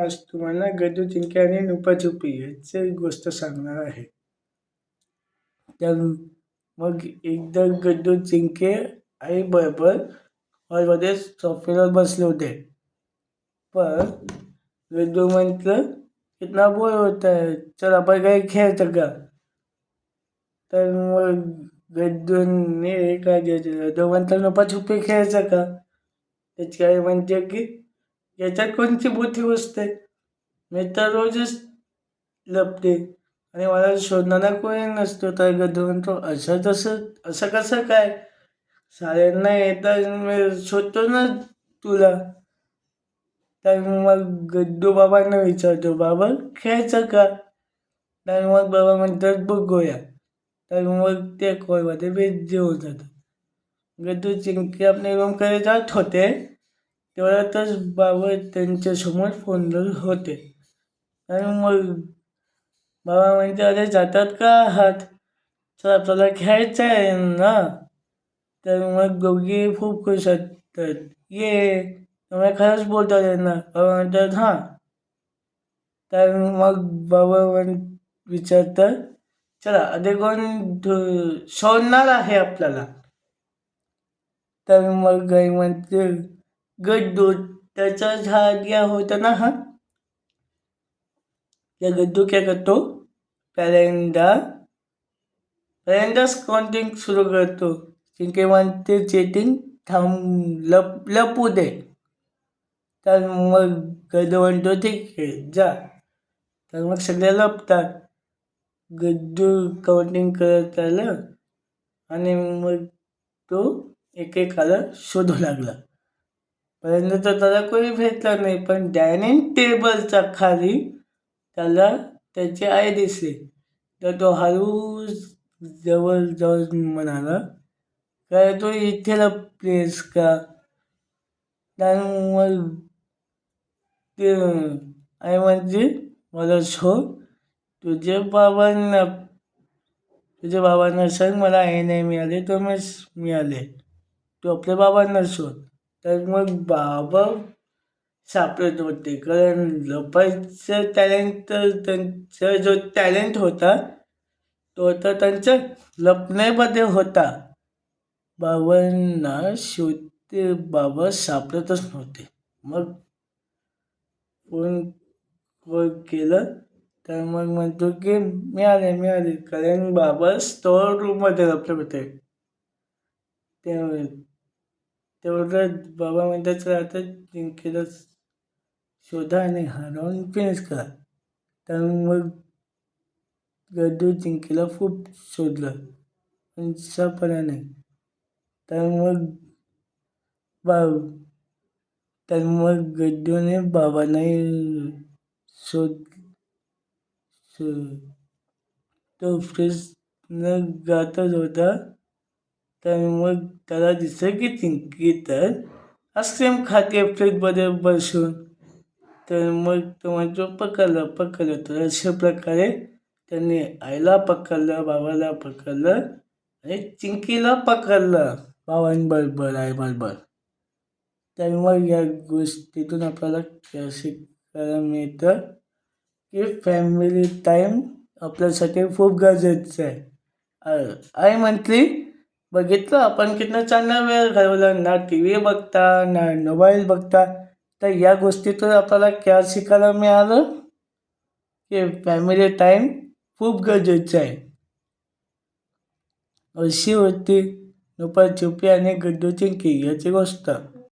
आज तुम्हाला गदू चिंके आणि नुपाछुपी याची गोष्ट सांगणार आहे. तर मग एकदा गड्डू चिंके आई बरोबर हॉलमध्ये सोफ्यावर बसले होते. पण गड्डू म्हटलं कितना बोर होत आहे चल आपण काही खेळतं का? तर मग गड्डूने काय द्यायचं तो म्हटलं नुपाछुपी खेळायचं का? त्याची आई म्हणते की याच्यात कोणती मोठी गोष्ट आहे मी तर रोजच लपते. आणि मला शोधणारा कोणी नसतो तर गद्दू म्हणतो असं तसं असं कसं काय? साऱ्यांना येतात मी शोधतो ना तुला. तर मग गड्डू बाबांना विचारतो बाबा खेळायचं का? तर मग बाबा म्हणतात बघूया. तर मग ते खोलमध्ये भेट जेवून जातात. गड्डू चिंकी आपल्या रूमकडे जात होते. तेवढ्यातच बाबा त्यांच्यासमोर फोनवर होते. आणि मग बाबा म्हणते अरे जातात का आहात? तर आपल्याला खेळायचं आहे ना? तर मग दोघी खूप खुश असतात ये तुम्ही खरंच बोलतात यांना बाबा म्हणतात हां. तर मग बाबा म्हण विचारतात चला अरे कोण शोधणार आहे आपल्याला? तर मग गाई म्हणते गड्डू त्याचा झाड या होता ना हा? या गड्डू काय करतो? पॅरेंडा पॅरेंडाच काउंटिंग सुरू करतो. जिंके म्हणते चेटिंग थांब लप लपू दे. तर मग गड्डू म्हणतो ठीक आहे जा. तर मग सगळे लपतात. गड्डू काउंटिंग करत आलं आणि मग तो एकेकाला शोधू लागला. पर्यंत तर त्याला कोणी भेटला नाही पण डायनिंग टेबलच्या खाली त्याला त्याची आई दिसली. तर तो हळू जवळ जवळ म्हणाला काय तो इथे प्लेस का? तर ते आई म्हणजे मला शोध तुझे बाबांना तुझ्या बाबांना सांग मला आई नाही मिळाले तर मग मिळाले. तू आपल्या बाबांना शोध तर मग बाबा सापडत होते. कारण लपायचं टॅलेंट तर त्यांचा जो टॅलेंट होता तो तर त्यांच्या लपण्यामध्ये होता. बाबांना शोधते बाबा सापडतच नव्हते. मग फोन केलं तर मग म्हणतो की मिळाले मिळाले. कारण बाबा स्टोअर रूममध्ये लपले होते. ते तेवढं बाबा म्हणतात आता जिंकेला शोधा आणि हरवून फिनिश करा. तर मग गड्डू जिंकेला खूप शोधलं. पण नाही. तर मग बा तर मग गड्डूने बाबांनाही शोध तो फ्रेशनं गातच होता. तर मग त्याला दिसलं की चिंकी तर आईस्क्रीम खाते फ्रीजमध्ये बसून. तर मग तो म्हणतो पकडलं पकडलं. तर अशा प्रकारे त्यांनी आईला पकडलं बाबाला पकडलं आणि चिंकीला पकडलं. बाबांबरोबर आईबरोबर तर मग या गोष्टीतून आपल्याला शिकायला मिळतं की फॅमिली टाईम आपल्यासाठी खूप गरजेचं आहे. आई म्हटली बघितलं आपण कितना चांगला वेळ घालवला ना टी व्ही बघता ना मोबाईल बघता. तर या गोष्टीतून आपल्याला क्या शिकायला मिळालं? की फॅमिली टाईम खूप गरजेचं आहे. अशी होती. नुपार चुपी आणि गड्डूची की याची गोष्ट.